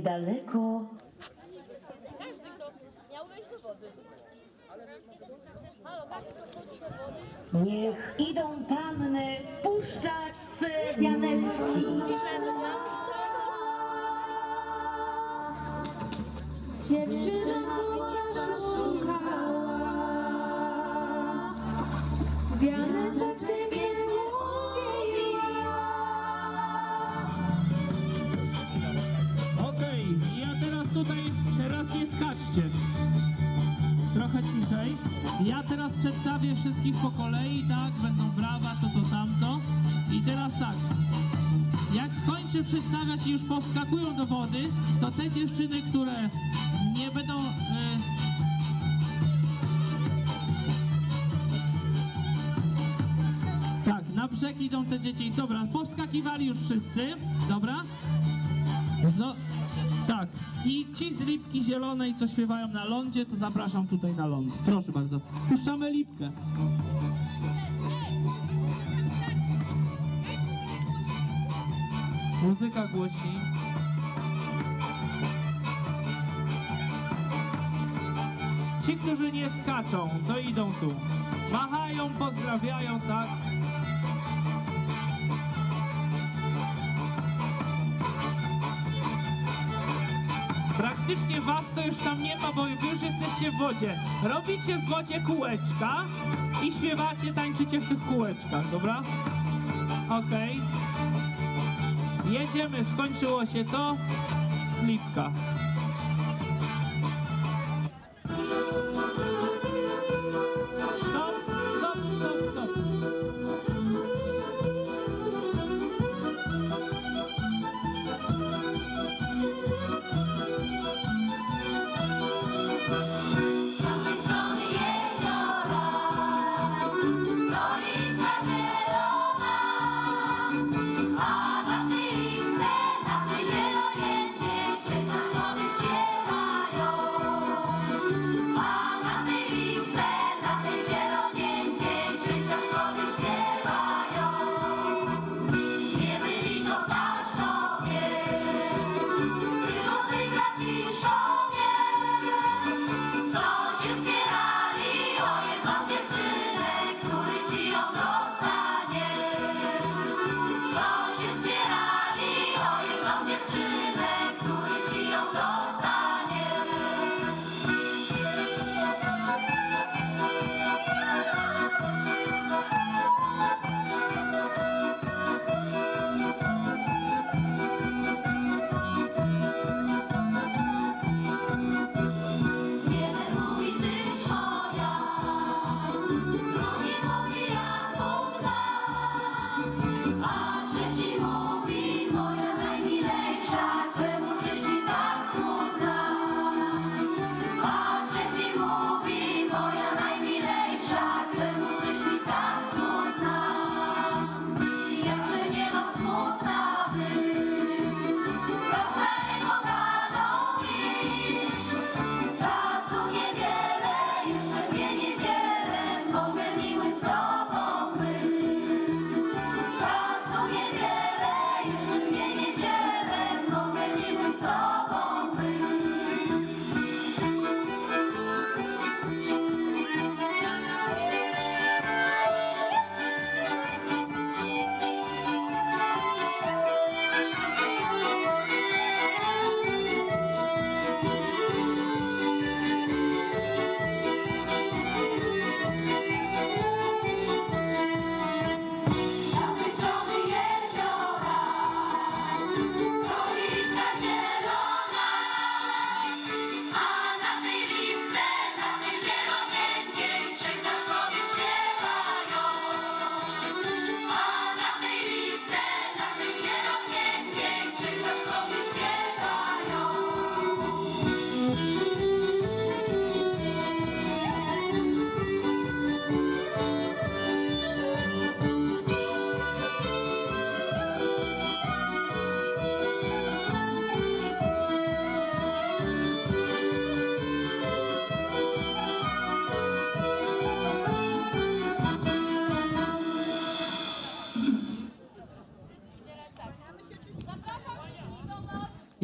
wody. niech idą panny puszczać swe wianeczki. Dziewczyna chłopca szukała, wianeczek skaczcie. Trochę ciszej. Ja teraz przedstawię wszystkich po kolei, tak? Będą brawa, to, to, tamto. I teraz tak. Jak skończę przedstawiać i już powskakują do wody, to te dziewczyny, które nie będą... E, tak, na brzeg idą te dzieci. Dobra, powskakiwali już wszyscy. Dobra? Zo- tak. I ci z lipki zielonej, co śpiewają na lądzie, to zapraszam tutaj na ląd. Proszę bardzo. Puszczamy lipkę. Muzyka głosi. Ci, którzy nie skaczą, to idą tu. Machają, pozdrawiają, tak? Praktycznie was to już tam nie ma, bo wy już jesteście w wodzie. Robicie w wodzie kółeczka i śpiewacie, tańczycie w tych kółeczkach, dobra? Okej. Jedziemy, skończyło się to. Lipka. fazer.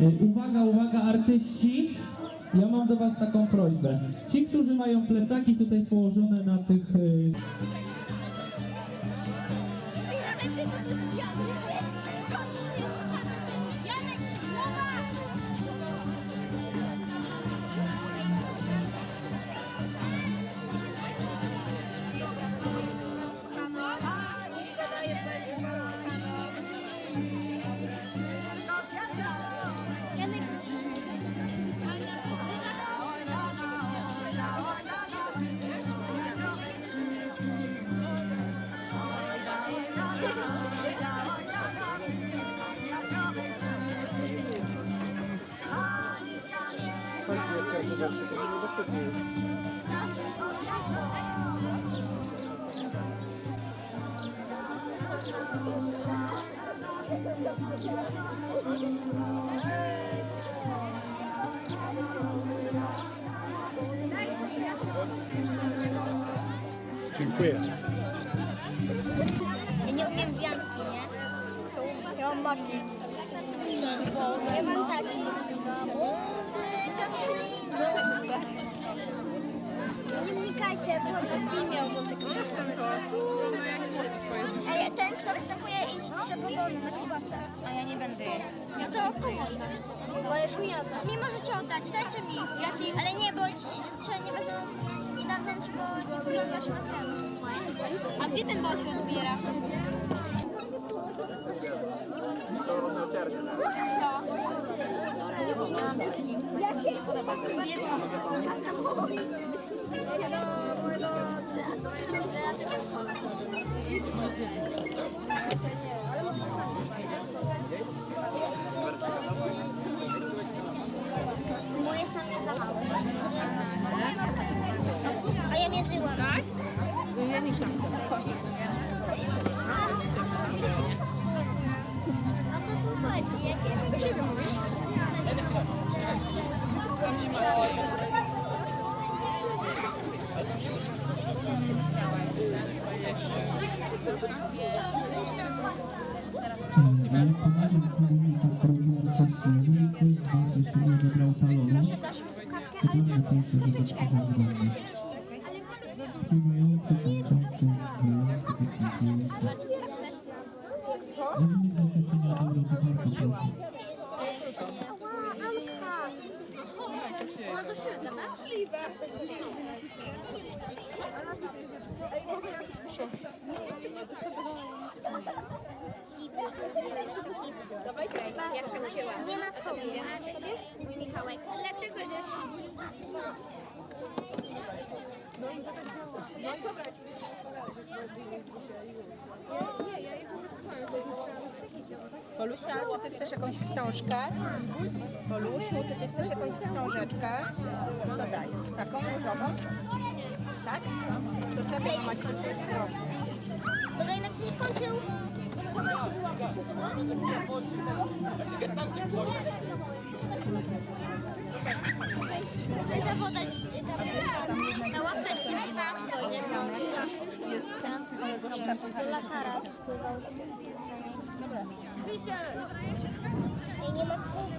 Y, uwaga, uwaga, artyści! Ja mam do Was taką prośbę. Ci, którzy mają plecaki tutaj położone na tych... Y, Dziękuję. Ja nie umiem wianki, nie? Ja mam maki. Ja mam taki. Nie wnikajcie, bo na filmie mam tylko. Ej, ten, kto występuje potrzebowano na kiełbasę. A ja nie będę jeść. Ja no to około. Bo ja jadam. Mi możecie oddać, dajcie mi. Ja ci... Ale nie, bo ci, cię nie wezmę mi dawno, bo nie wyglądasz na ten. A gdzie ten bal się odbiera? Ja się nie podoba. Jedno. Thank you. kapkę, ale tak kapeczkę. Ale malutko. To nie jest kapka. Skoczyłam. Ała, Anka. Ona do siebie gada? Możliwe. Proszę. Dawaj, Ja skończyłam. Nie na sobie. A tobie? Mój Michałek. Dlaczego, że... No i dobra. No i Polusia, czy ty chcesz jakąś wstążkę? Polusiu, czy ty chcesz jakąś wstążeczkę? No daj. Taką różową? Tak? To czekaj, Maciek. Dobra, inaczej nie skończył. Ta woda, ta, ta ławka się miewała w wodzie. Latara pływał na niej. Dobra, jeszcze nie ma kółka.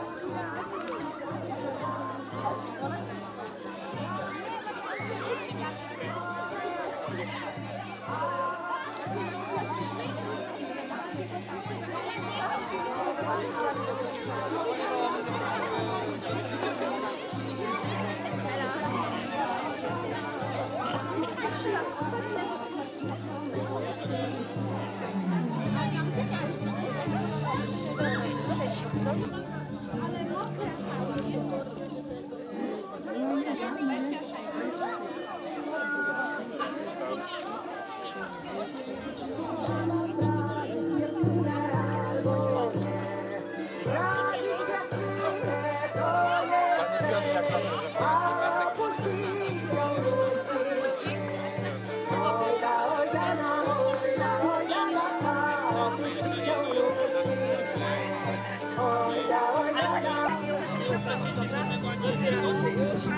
Thank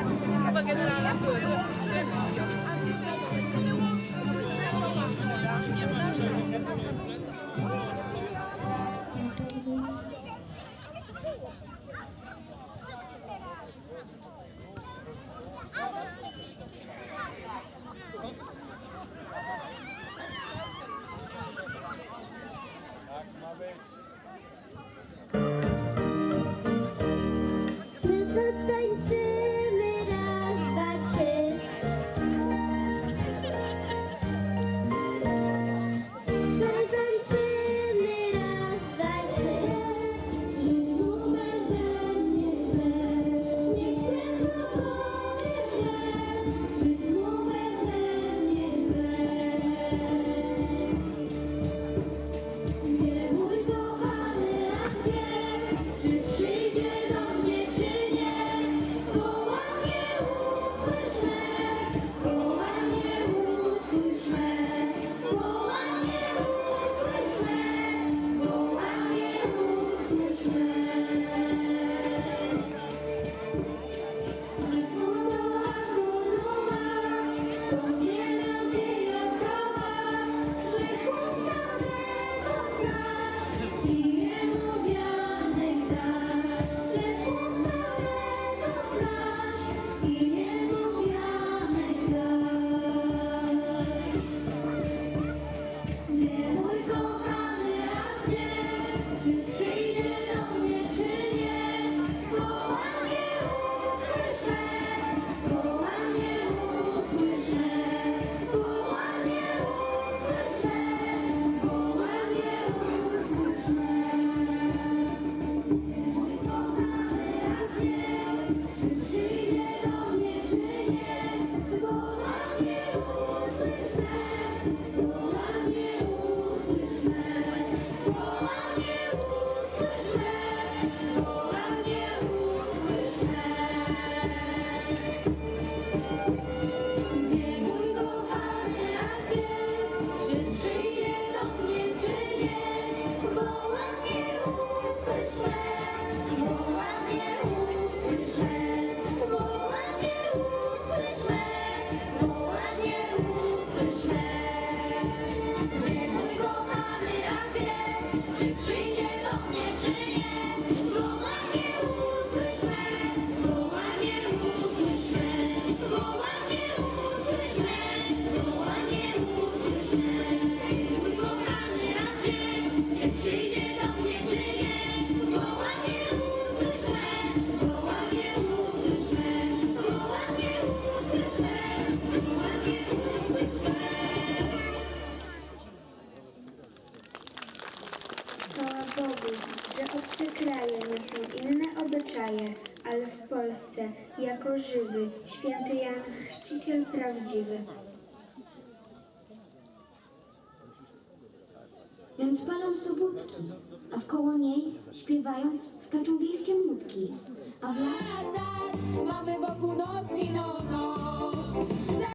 you. jako żywy, święty Jan, chrzciciel prawdziwy. Więc palą sobótki, a wkoło niej, śpiewając, skaczą wiejskie nutki. A w latach mamy wokół nos i no nos.